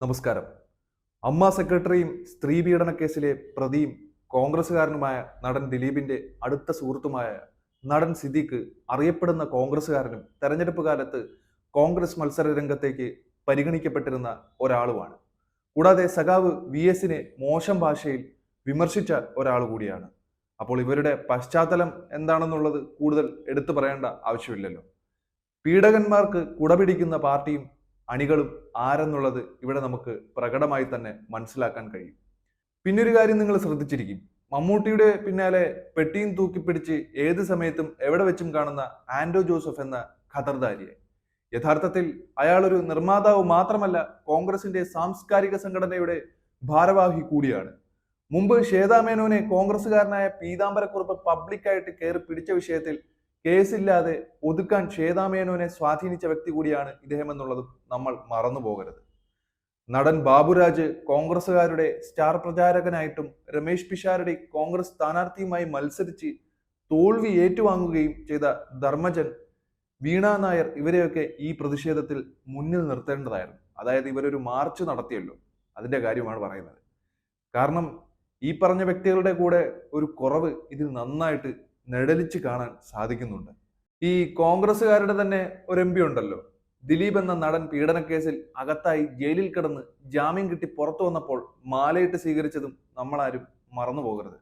നമസ്കാരം. അമ്മ സെക്രട്ടറിയും സ്ത്രീ പീഡന കേസിലെ പ്രതിയും കോൺഗ്രസ്സുകാരനുമായ നടൻ ദിലീപിന്റെ അടുത്ത സുഹൃത്തുമായ നടൻ സിദ്ദീഖ് അറിയപ്പെടുന്ന കോൺഗ്രസ്സുകാരനും തെരഞ്ഞെടുപ്പ് കാലത്ത് കോൺഗ്രസ് മത്സര രംഗത്തേക്ക് പരിഗണിക്കപ്പെട്ടിരുന്ന ഒരാളുമാണ്. കൂടാതെ സഖാവ് വി എസിനെ മോശം ഭാഷയിൽ വിമർശിച്ച ഒരാൾ കൂടിയാണ്. അപ്പോൾ ഇവരുടെ പശ്ചാത്തലം എന്താണെന്നുള്ളത് കൂടുതൽ എടുത്തു പറയേണ്ട ആവശ്യമില്ലല്ലോ. പീഡകന്മാർക്ക് കുടപിടിക്കുന്ന പാർട്ടിയും അണികളും ആരെന്നുള്ളത് ഇവിടെ നമുക്ക് പ്രകടമായി തന്നെ മനസ്സിലാക്കാൻ കഴിയും. പിന്നെ ഒരു കാര്യം നിങ്ങൾ ശ്രദ്ധിച്ചിരിക്കും. മമ്മൂട്ടിയുടെ പിന്നാലെ പെട്ടിയും തൂക്കിപ്പിടിച്ച് ഏത് സമയത്തും എവിടെ വെച്ചും കാണുന്ന ആൻഡോ ജോസഫ് എന്ന ഖദർദാരിയെ. യഥാർത്ഥത്തിൽ അയാൾ ഒരു നിർമ്മാതാവ് മാത്രമല്ല കോൺഗ്രസിന്റെ സാംസ്കാരിക സംഘടനയുടെ ഭാരവാഹി കൂടിയാണ്. മുമ്പ് ശ്വേതാമേനോനെ കോൺഗ്രസ്സുകാരനായ പീതാംബരക്കുറുപ്പ് പബ്ലിക്കായിട്ട് കയറി പിടിച്ച വിഷയത്തിൽ കേസില്ലാതെ ഒതുക്കാൻ ശ്വേതാമേനോനെ സ്വാധീനിച്ച വ്യക്തി കൂടിയാണ് ഇദ്ദേഹം എന്നുള്ളതും നമ്മൾ മറന്നു പോകരുത്. നടൻ ബാബുരാജ് കോൺഗ്രസുകാരുടെ സ്റ്റാർ പ്രചാരകനായിട്ടും രമേശ് പിഷാരടി കോൺഗ്രസ് സ്ഥാനാർത്ഥിയുമായി മത്സരിച്ച് തോൽവി ഏറ്റുവാങ്ങുകയും ചെയ്ത ധർമ്മജൻ വീണ നായർ ഇവരെയൊക്കെ ഈ പ്രതിഷേധത്തിൽ മുന്നിൽ നിർത്തേണ്ടതായിരുന്നു. അതായത് ഇവരൊരു മാർച്ച് നടത്തിയല്ലോ അതിന്റെ കാര്യമാണ് പറയുന്നത്. കാരണം ഈ പറഞ്ഞ വ്യക്തികളുടെ കൂടെ ഒരു കുറവ് ഇതിൽ നന്നായിട്ട് നെടലിച്ച് കാണാൻ സാധിക്കുന്നുണ്ട്. ഈ കോൺഗ്രസ്സുകാരുടെ തന്നെ ഒരു എം ഉണ്ടല്ലോ. ദിലീപ് എന്ന നടൻ പീഡനക്കേസിൽ അകത്തായി ജയിലിൽ കിടന്ന് ജാമ്യം കിട്ടി പുറത്തു വന്നപ്പോൾ മാലയിട്ട് സ്വീകരിച്ചതും നമ്മളാരും മറന്നു പോകരുത്.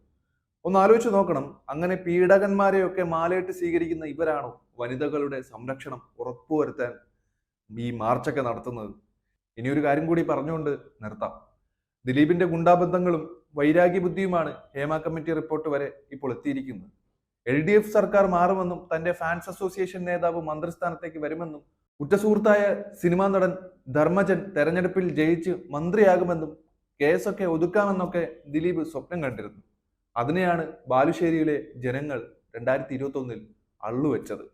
ഒന്ന് ആലോചിച്ച് നോക്കണം. അങ്ങനെ പീഡകന്മാരെയൊക്കെ മാലയിട്ട് സ്വീകരിക്കുന്ന ഇവരാണോ വനിതകളുടെ സംരക്ഷണം ഉറപ്പുവരുത്താൻ ഈ മാർച്ചൊക്കെ നടത്തുന്നത്? ഇനിയൊരു കാര്യം കൂടി പറഞ്ഞുകൊണ്ട് നിർത്താം. ദിലീപിന്റെ ഗുണ്ടാബന്ധങ്ങളും വൈരാഗ്യ ബുദ്ധിയുമാണ് ഹേമ കമ്മിറ്റി റിപ്പോർട്ട് വരെ ഇപ്പോൾ എത്തിയിരിക്കുന്നത്. എൽ ഡി എഫ് സർക്കാർ മാറുമെന്നും തന്റെ ഫാൻസ് അസോസിയേഷൻ നേതാവ് മന്ത്രിസ്ഥാനത്തേക്ക് വരുമെന്നും ഉറ്റസുഹൃത്തായ സിനിമാ നടൻ ധർമ്മജൻ തെരഞ്ഞെടുപ്പിൽ ജയിച്ച് മന്ത്രിയാകുമെന്നും കേസൊക്കെ ഒതുക്കാമെന്നൊക്കെ ദിലീപ് സ്വപ്നം കണ്ടിരുന്നു. അതിനെയാണ് ബാലുശ്ശേരിയിലെ ജനങ്ങൾ രണ്ടായിരത്തി ഇരുപത്തി ഒന്നിൽ അള്ളുവെച്ചത്.